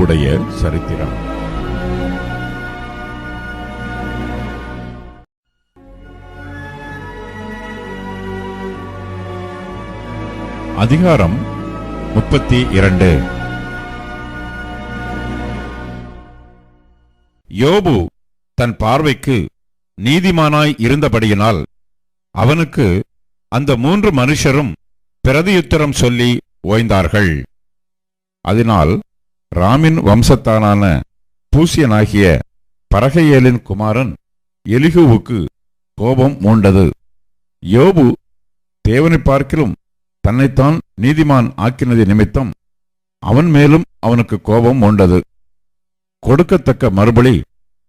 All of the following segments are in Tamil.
உடைய சரித்திரம். அதிகாரம் முப்பத்தி இரண்டு. யோபு தன் பார்வைக்கு நீதிமானாய் இருந்தபடியினால் அவனுக்கு அந்த மூன்று மனுஷரும் பிரதியுத்தரம் சொல்லி ஓய்ந்தார்கள். அதனால் ராமின் வம்சத்தானான பூசியனாகிய பரகையேலின் குமாரன் எலிகுவுக்கு கோபம் மூண்டது. யோபு தேவனை பார்க்கிலும் தன்னைத்தான் நீதிமான் ஆக்கினது நிமித்தம் அவன் மேலும் அவனுக்கு கோபம் மூண்டது. கொடுக்கத்தக்க மறுபடி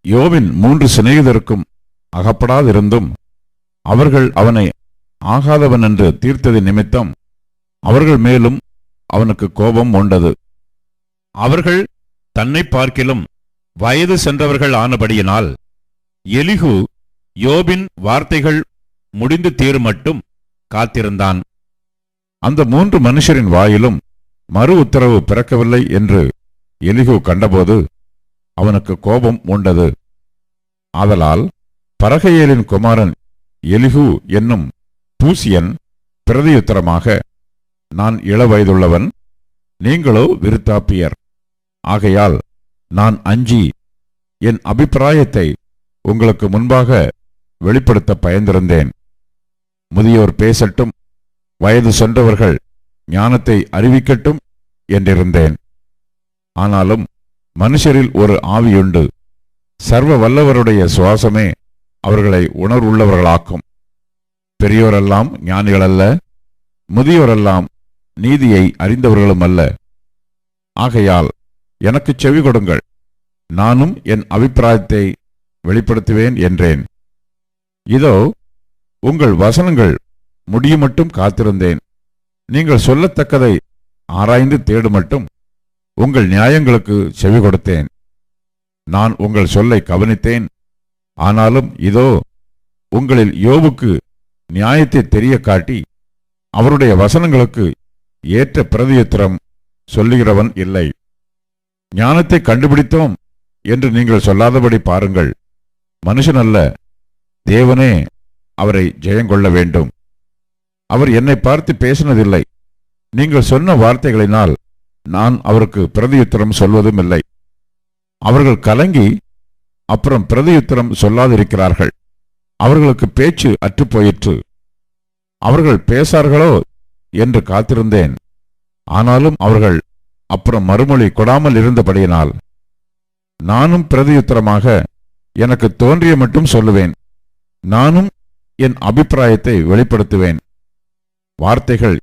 யோவின் மூன்று சிநேகிதருக்கும் அகப்படாதிருந்தும் அவர்கள் அவனை ஆகாதவன் என்று தீர்த்தது நிமித்தம் அவர்கள் மேலும் அவனுக்கு கோபம் மூண்டது. அவர்கள் தன்னை பார்க்கிலும் வயது சென்றவர்கள் ஆனபடியினால் எலிகு யோபின் வார்த்தைகள் முடிந்து தீருமட்டும் காத்திருந்தான். அந்த மூன்று மனுஷரின் வாயிலும் மறு உத்தரவு பிறக்கவில்லை என்று எலிகு கண்டபோது அவனுக்கு கோபம் உண்டது ஆதலால் பரகையேலின் குமாரன் எலிகு என்னும் பூசியன் பிரதியுத்தரமாக நான் இளவயதுள்ளவன் நீங்களோ விருத்தாப்பியர். ஆகையால் நான் அஞ்சி என் அபிப்பிராயத்தை உங்களுக்கு முன்பாக வெளிப்படுத்த பயந்திருந்தேன். முதியோர் பேசட்டும் வயது சென்றவர்கள் ஞானத்தை அறிவிக்கட்டும் என்றிருந்தேன். ஆனாலும் மனுஷரில் ஒரு ஆவியுண்டு. சர்வ வல்லவருடைய சுவாசமே அவர்களை உணர்வுள்ளவர்களாக்கும். பெரியோரெல்லாம் ஞானிகளல்ல முதியோரெல்லாம் நீதியை அறிந்தவர்களும் அல்ல ஆகையால் எனக்கு செவி கொடுங்கள். நானும் என் அபிப்பிராயத்தை வெளிப்படுத்துவேன் என்றேன். இதோ உங்கள் வசனங்கள் முடியும் மட்டும் காத்திருந்தேன். நீங்கள் சொல்லத்தக்கதை ஆராய்ந்து தேடு மட்டும் உங்கள் நியாயங்களுக்கு செவி கொடுத்தேன். நான் உங்கள் சொல்லை கவனித்தேன். ஆனாலும் இதோ உங்களில் யோபுக்கு நியாயத்தை தெரிய காட்டி அவருடைய வசனங்களுக்கு ஏற்ற பிரதியுத்தரம் சொல்லுகிறவன் இல்லை. ஞானத்தை கண்டுபிடித்தோம் என்று நீங்கள் சொல்லாதபடி பாருங்கள். மனுஷன் அல்ல தேவனே அவரை ஜெயங்கொள்ள வேண்டும். அவர் என்னை பார்த்து பேசினதில்லை. நீங்கள் சொன்ன வார்த்தைகளினால் நான் அவருக்கு பிரதியுத்தரம் சொல்வதும் இல்லை அவர்கள் கலங்கி அப்புறம் பிரதியுத்தரம் சொல்லாதிருக்கிறார்கள். அவர்களுக்கு பேச்சு அற்றுப்போயிற்று. அவர்கள் பேசார்களோ என்று காத்திருந்தேன். ஆனாலும் அவர்கள் அப்புறம் மறுமொழி கொடாமல் இருந்தபடியினால் நானும் பிரதியுத்தரமாக எனக்கு தோன்றிய மட்டும் சொல்லுவேன். நானும் என் அபிப்பிராயத்தை வெளிப்படுத்துவேன். வார்த்தைகள்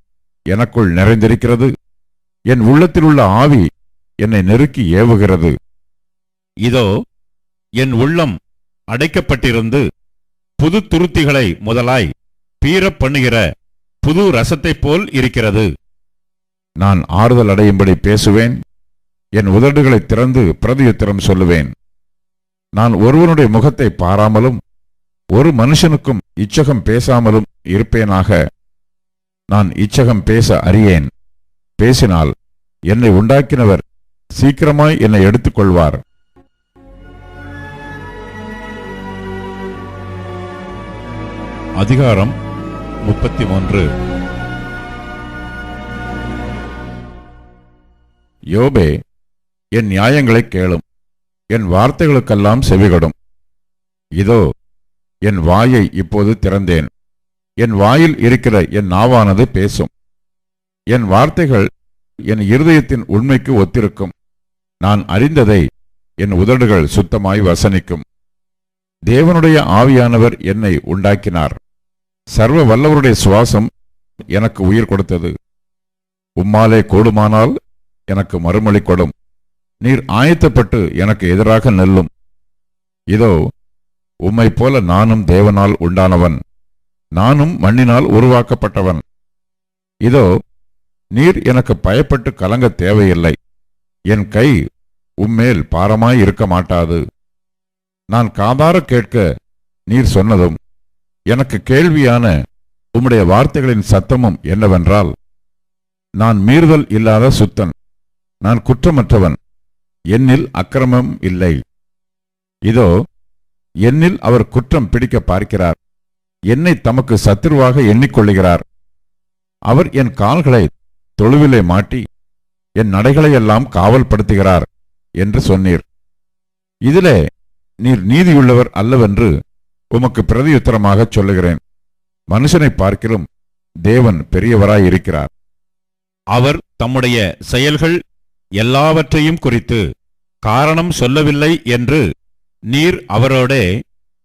எனக்குள் நிறைந்திருக்கிறது. என் உள்ளத்திலுள்ள ஆவி என்னை நெருக்கி ஏவுகிறது. இதோ என் உள்ளம் அடைக்கப்பட்டிருந்து புது துருத்திகளை முதலாய் பீரப் பண்ணுகிற புது ரசத்தைப் போல் இருக்கிறது. நான் ஆறுதல் அடையும்படி பேசுவேன். என் உதடுகளை திறந்து பிரதியுத்திரம் சொல்லுவேன். நான் ஒருவனுடைய முகத்தை பாராமலும் ஒரு மனுஷனுக்கும் இச்சகம் பேசாமலும் இருப்பேனாக. நான் இச்சகம் பேச அறியேன். பேசினால் என்னை உண்டாக்கினவர் சீக்கிரமாய் என்னை எடுத்துக்கொள்வார். அதிகாரம் முப்பத்தி மூன்று. யோபே என் நியாயங்களைக் கேளும். என் வார்த்தைகளுக்கெல்லாம் செவிகடும். இதோ என் வாயை இப்போது திறந்தேன். என் வாயில் இருக்கிற என் நாவானது பேசும். என் வார்த்தைகள் என் இருதயத்தின் உண்மைக்கு ஒத்திருக்கும். நான் அறிந்ததை என் உதடுகள் சுத்தமாய் வசனிக்கும். தேவனுடைய ஆவியானவர் என்னை உண்டாக்கினார். சர்வ வல்லவருடைய சுவாசம் எனக்கு உயிர் கொடுத்தது. உம்மாலே கூடுமானால் எனக்கு மறுமொழி கொடும். நீர் ஆயத்தப்பட்டு எனக்கு எதிராக நெல்லும். இதோ உம்மைப் போல நானும் தேவனால் உண்டானவன். நானும் மண்ணினால் உருவாக்கப்பட்டவன். இதோ நீர் எனக்கு பயப்பட்டு கலங்க தேவையில்லை. என் கை உம்மேல் பாரமாய் இருக்க மாட்டாது. நான் காதார கேட்க நீர் சொன்னதும் எனக்கு கேள்வியான உம்முடைய வார்த்தைகளின் சத்தமும் என்னவென்றால் நான் மீறுதல் இல்லாத சுத்தன். நான் குற்றமற்றவன். என்னில் அக்கிரமம் இல்லை. இதோ என்னில் அவர் குற்றம் பிடிக்க பார்க்கிறார். என்னை தமக்கு சத்துருவாக எண்ணிக்கொள்ளுகிறார். அவர் என் கால்களை தொழுவிலே மாட்டி என் நடைகளையெல்லாம் காவல்படுத்துகிறார் என்று சொன்னீர். இதிலே நீர் நீதியுள்ளவர் அல்லவென்று உமக்கு பிரதியுத்தரமாகச் சொல்லுகிறேன். மனுஷனை பார்க்கிலும் தேவன் பெரியவராயிருக்கிறார். அவர் தம்முடைய செயல்கள் எல்லாவற்றையும் குறித்து காரணம் சொல்லவில்லை என்று நீர் அவரோடே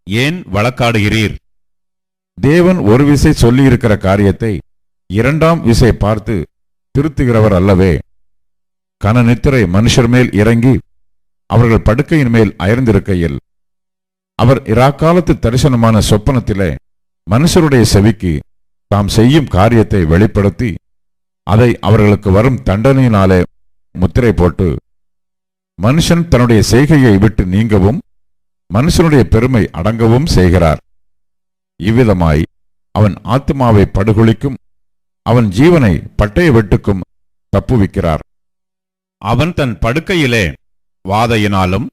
ஏன் வழக்காடுகிறீர்? தேவன் ஒரு விசை சொல்லியிருக்கிற காரியத்தை இரண்டாம் விசை பார்த்து திருத்துகிறவர் அல்லவே. கனநித்திரை மனுஷர் மேல் இறங்கி அவர்கள் படுக்கையின் மேல் அயர்ந்திருக்கையில் அவர் இராக்காலத்து தரிசனமான சொப்பனத்திலே மனுஷருடைய செவிக்கு தாம் செய்யும் காரியத்தை வெளிப்படுத்தி அதை அவர்களுக்கு வரும் தண்டனையினாலே முத்திரை போட்டு மனுஷன் தன்னுடைய செய்கையை விட்டு நீங்கவும் மனுஷனுடைய பெருமை அடங்கவும் செய்கிறார். இவ்விதமாய் அவன் ஆத்மாவை படுகொலிக்கும் அவன் ஜீவனை பட்டய வெட்டுக்கும் தப்புவிக்கிறார். அவன் தன் படுக்கையிலே வாதையினாலும்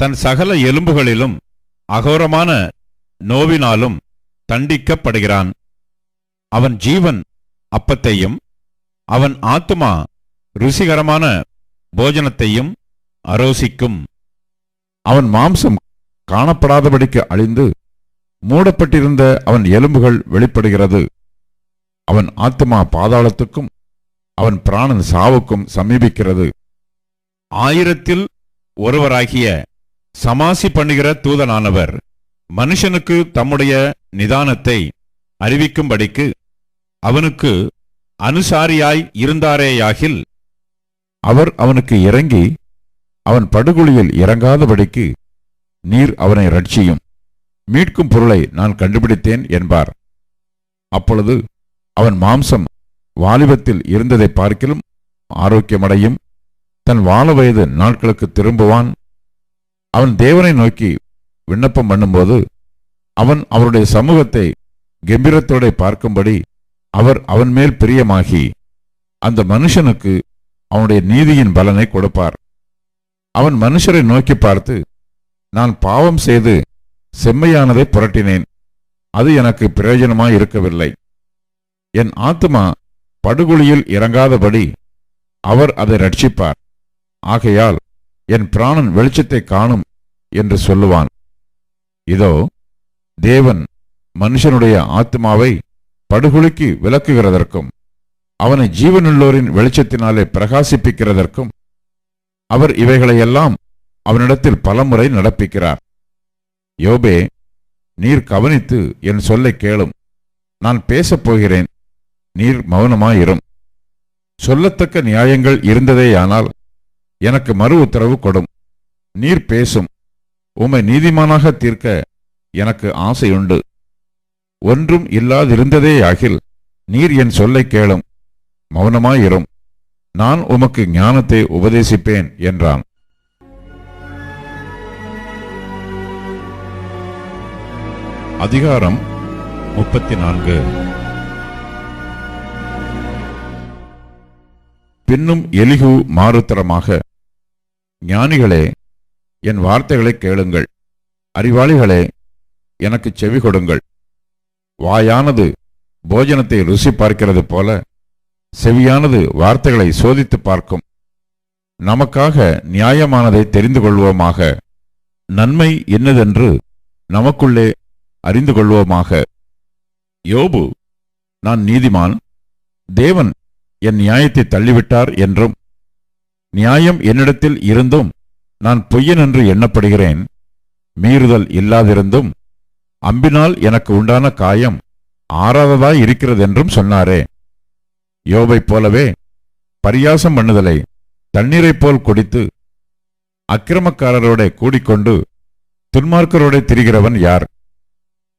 தன் சகல எலும்புகளிலும் அகோரமான நோவினாலும் தண்டிக்கப்படுகிறான். அவன் ஜீவன் அப்பத்தையும் அவன் ஆத்துமா ருசிகரமான போஜனத்தையும் அரோசிக்கும். அவன் மாம்சம் காணப்படாதபடிக்கு அழிந்து மூடப்பட்டிருந்த அவன் எலும்புகள் வெளிப்படுகிறது. அவன் ஆத்மா பாதாளத்துக்கும் அவன் பிராணன் சாவுக்கும் சமீபிக்கிறது. ஆயிரத்தில் ஒருவராகிய சமாசி பண்ணுகிற தூதனானவர் மனுஷனுக்கு தம்முடைய நிதானத்தை அறிவிக்கும்படிக்கு அவனுக்கு அனுசாரியாய் இருந்தாரேயாகில் அவர் அவனுக்கு இறங்கி அவன் படுகொலியில் இறங்காதபடிக்கு நீர் அவனை ரட்சியும். மீட்கும் பொருளை நான் கண்டுபிடித்தேன் என்பார். அப்பொழுது அவன் மாம்சம் வாலிபத்தில் இருந்ததை பார்க்கிலும் ஆரோக்கியமடையும். தன் வாழ வயது நாட்களுக்கு திரும்புவான். அவன் தேவனை நோக்கி விண்ணப்பம் பண்ணும்போது அவன் அவருடைய சமூகத்தை கம்பீரத்தோட பார்க்கும்படி அவர் அவன் மேல் பிரியமாகி அந்த மனுஷனுக்கு அவனுடைய நீதியின் பலனை கொடுப்பார். அவன் மனுஷரை நோக்கி பார்த்து நான் பாவம் செய்து செம்மையானதை புரட்டினேன். அது எனக்கு பிரயோஜனமாய் இருக்கவில்லை. என் ஆத்மா படுகொலியில் இறங்காதபடி அவர் அதை ரட்சிப்பார். ஆகையால் என் பிராணன் வெளிச்சத்தை காணும் என்று சொல்லுவான். இதோ தேவன் மனுஷனுடைய ஆத்மாவை படுகொலிக்கு விலக்குகிறதற்கும் அவனை ஜீவனுள்ளோரின் வெளிச்சத்தினாலே பிரகாசிப்பிக்கிறதற்கும் அவர் இவைகளையெல்லாம் அவனிடத்தில் பலமுறை நடப்பிக்கிறார். யோபே நீர் கவனித்து என் சொல்லைக் கேளும். நான் பேசப் போகிறேன் நீர் மௌனமாயிரும். சொல்லத்தக்க நியாயங்கள் இருந்ததேயானால் எனக்கு மறு உத்தரவு கொடும். நீர் பேசும். உம்மை நீதிமானாக தீர்க்க எனக்கு ஆசையுண்டு. ஒன்றும் இல்லாதிருந்ததேயாகில் நீர் என் சொல்லைக் கேளும். மௌனமாயிரும். நான் உமக்கு ஞானத்தை உபதேசிப்பேன் என்றான். அதிகாரம் முப்பத்தி நான்கு பின்னும் எலிகு மாறுத்தரமாக ஞானிகளே என் வார்த்தைகளை கேளுங்கள். அறிவாளிகளே எனக்கு செவி கொடுங்கள். வாயானது போஜனத்தை ருசி பார்க்கிறது போல செவியானது வார்த்தைகளை சோதித்து பார்க்கும். நமக்காக நியாயமானதை தெரிந்து கொள்வோமாக. நன்மை என்னதென்று நமக்குள்ளே அறிந்து கொள்வோமாக. யோபு நான் நீதிமான். தேவன் என் நியாயத்தை தள்ளிவிட்டார் என்றும் நியாயம் என்னிடத்தில் இருந்தும் நான் பொய்யன் என்று எண்ணப்படுகிறேன். மீறுதல் இல்லாதிருந்தும் அம்பினால் எனக்கு உண்டான காயம் ஆறாததாய் இருக்கிறதென்றும் சொன்னாரே. யோபைப் போலவே பரியாசம் பண்ணுதலை தண்ணீரைப் போல் குடித்து அக்கிரமக்காரரோட கூடிக்கொண்டு துன்மார்க்கரோட திரிகிறவன் யார்?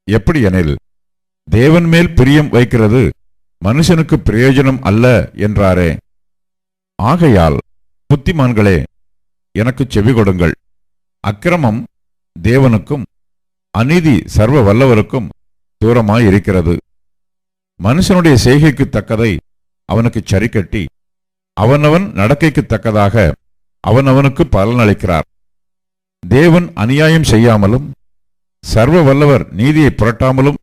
எப்படி எனில் தேவன் மேல் பிரியம் வைக்கிறது மனுஷனுக்கு பிரயோஜனம் அல்ல என்றாரே. ஆகையால் புத்திமான்களே எனக்கு செவி கொடுங்கள். அக்கிரமம் தேவனுக்கும் அநீதி சர்வ வல்லவருக்கும் தூரமாயிருக்கிறது. மனுஷனுடைய செய்கைக்கு தக்கதை அவனுக்கு சரிக்கட்டி அவனவன் நடக்கைக்கு தக்கதாக அவனவனுக்கு பலனளிக்கிறார் தேவன் அநியாயம் செய்யாமலும் சர்வ வல்லவர் நீதியை புரட்டாமலும்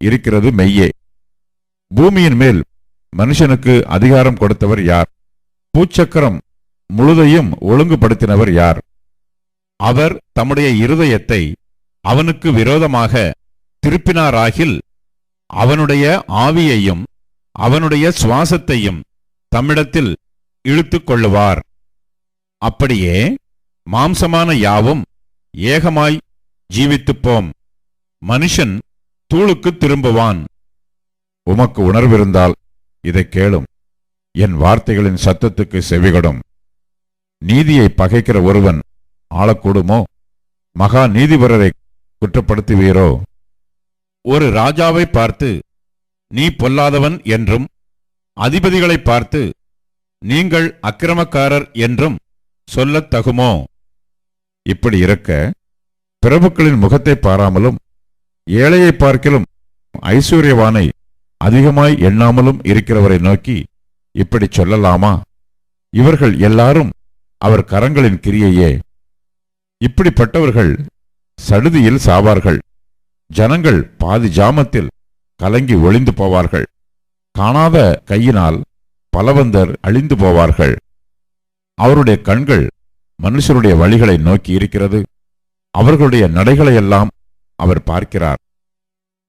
இருக்கிறது மெய்யே. பூமியின் மேல் மனுஷனுக்கு அதிகாரம் கொடுத்தவர் யார்? பூச்சக்கரம் முழுதையும் ஒழுங்குபடுத்தினவர் யார்? அவர் தம்முடைய இருதயத்தை அவனுக்கு விரோதமாக திருப்பினாராகில் அவனுடைய ஆவியையும் அவனுடைய சுவாசத்தையும் தம்மிடத்தில் இழுத்துக் கொள்ளுவார் அப்படியே மாம்சமான யாவும் ஏகமாய் ஜீவித்துப்போம். மனுஷன் தூளுக்கு திரும்புவான். உமக்கு உணர்விருந்தால் இதைக் கேளும். என் வார்த்தைகளின் சத்தத்துக்கு செவிகடும். நீதியை பகைக்கிற ஒருவன் ஆளக்கூடுமோ? மகா நீதிபரரை குற்றப்படுத்துவீரோ? ஒரு ராஜாவை பார்த்து நீ பொல்லாதவன் என்றும் அதிபதிகளை பார்த்து நீங்கள் அக்கிரமக்காரர் என்றும் சொல்லத் தகுமோ? இப்படி இருக்க பிரபுக்களின் முகத்தை பாராமலும் ஏழையை பார்க்கலும் ஐஸ்வர்யவானை அதிகமாய் எண்ணாமலும் இருக்கிறவரை நோக்கி இப்படி சொல்லலாமா? இவர்கள் எல்லாரும் அவர் கரங்களின் கிரியையே. இப்படிப்பட்டவர்கள் சடுதியில் சாவார்கள். ஜனங்கள் பாதி ஜாமத்தில் கலங்கி ஒளிந்து போவார்கள். காணாத கையினால் பலவந்தர் அழிந்து போவார்கள். அவருடைய கண்கள் மனுஷருடைய வழிகளை நோக்கி இருக்கிறது. அவர்களுடைய நடைகளையெல்லாம் அவர் பார்க்கிறார்.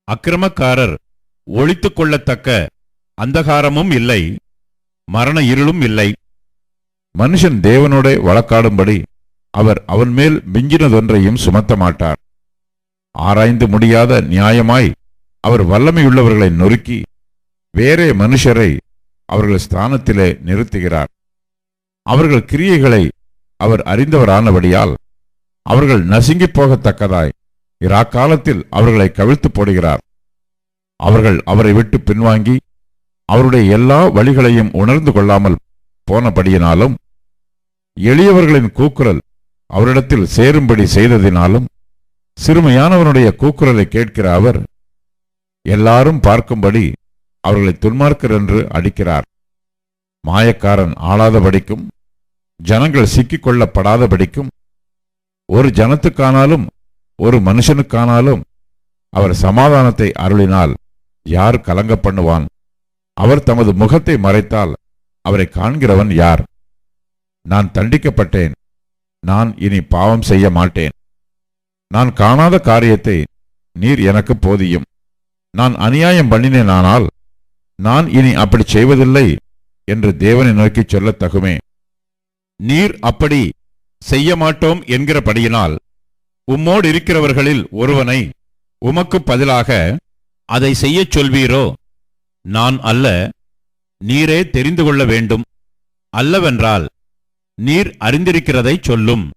அக்கிரமக்காரர் ஒழித்துக் கொள்ளத்தக்க அந்தகாரமும் இல்லை மரண இருளும் இல்லை. மனுஷன் தேவனோட வழக்காடும்படி அவர் அவன் மேல் மிஞ்சினதொன்றையும் சுமத்த மாட்டார் ஆராய்ந்து முடியாத நியாயமாய் அவர் வல்லமையுள்ளவர்களை நொறுக்கி வேறே மனுஷரை அவர்கள் ஸ்தானத்திலே நிறுத்துகிறார். அவர்கள் கிரியைகளை அவர் அறிந்தவரானபடியால் அவர்கள் நசுங்கிப் போகத்தக்கதாய். இராக்காலத்தில் அவர்களை கவிழ்த்து போடுகிறார். அவர்கள் அவரை விட்டு பின்வாங்கி அவருடைய எல்லா வழிகளையும் உணர்ந்து கொள்ளாமல் போனபடியினாலும் எளியவர்களின் கூக்குரல் அவரிடத்தில் சேரும்படி செய்ததினாலும் சிறுமையானவனுடைய கூக்குரலை கேட்கிற அவர் எல்லாரும் பார்க்கும்படி அவர்களை துன்மார்க்கர் என்று அடிக்கிறார். மாயக்காரன் ஆளாதபடிக்கும் ஜனங்கள் சிக்கிக் கொள்ளப்படாதபடிக்கும் ஒரு ஜனத்துக்கானாலும் ஒரு மனுஷனுக்கானாலும் அவர் சமாதானத்தை அருளினால் யார் கலங்க பண்ணுவான்? அவர் தமது முகத்தை மறைத்தால் அவரை காண்கிறவன் யார்? நான் தண்டிக்கப்பட்டேன். நான் இனி பாவம் செய்ய மாட்டேன். நான் காணாத காரியத்தை நீர் எனக்கு போதியும். நான் அநியாயம் பண்ணினேனானால் நான் இனி அப்படி செய்வதில்லை என்று தேவனை நோக்கிச் சொல்லத் தகுமே. நீர் அப்படி செய்ய மாட்டோம் என்கிறபடியினால் உம்மோடு இருக்கிறவர்களில் ஒருவனை உமக்கு பதிலாக அதை செய்யச் சொல்வீரோ? நான் அல்ல நீரே தெரிந்து கொள்ள வேண்டும். அல்லவென்றால் நீர் அறிந்திருக்கிறதை சொல்லும்.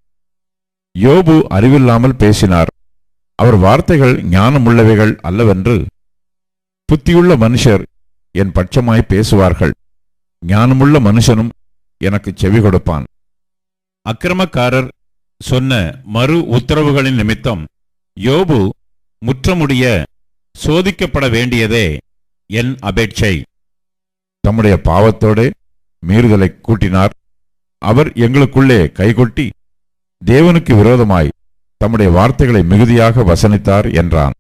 யோபு அறிவில்லாமல் பேசினார். அவர் வார்த்தைகள் ஞானமுள்ளவைகள் அல்லவென்று புத்தியுள்ள மனுஷர் என் பட்சமாய் பேசுவார்கள். ஞானமுள்ள மனுஷனும் எனக்கு செவி கொடுப்பான். அக்கிரமக்காரர் சொன்ன மறு உத்தரவுகளின் நிமித்தம் யோபு முற்றமுடிய சோதிக்கப்பட வேண்டியதே என் அபேட்சை. தம்முடைய பாவத்தோடே மீறுதலை கூட்டினார். அவர் எங்களுக்குள்ளே கைகொட்டி தேவனுக்கு விரோதமாய் தம்முடைய வார்த்தைகளை மிகுதியாக வசனித்தார் என்றான்.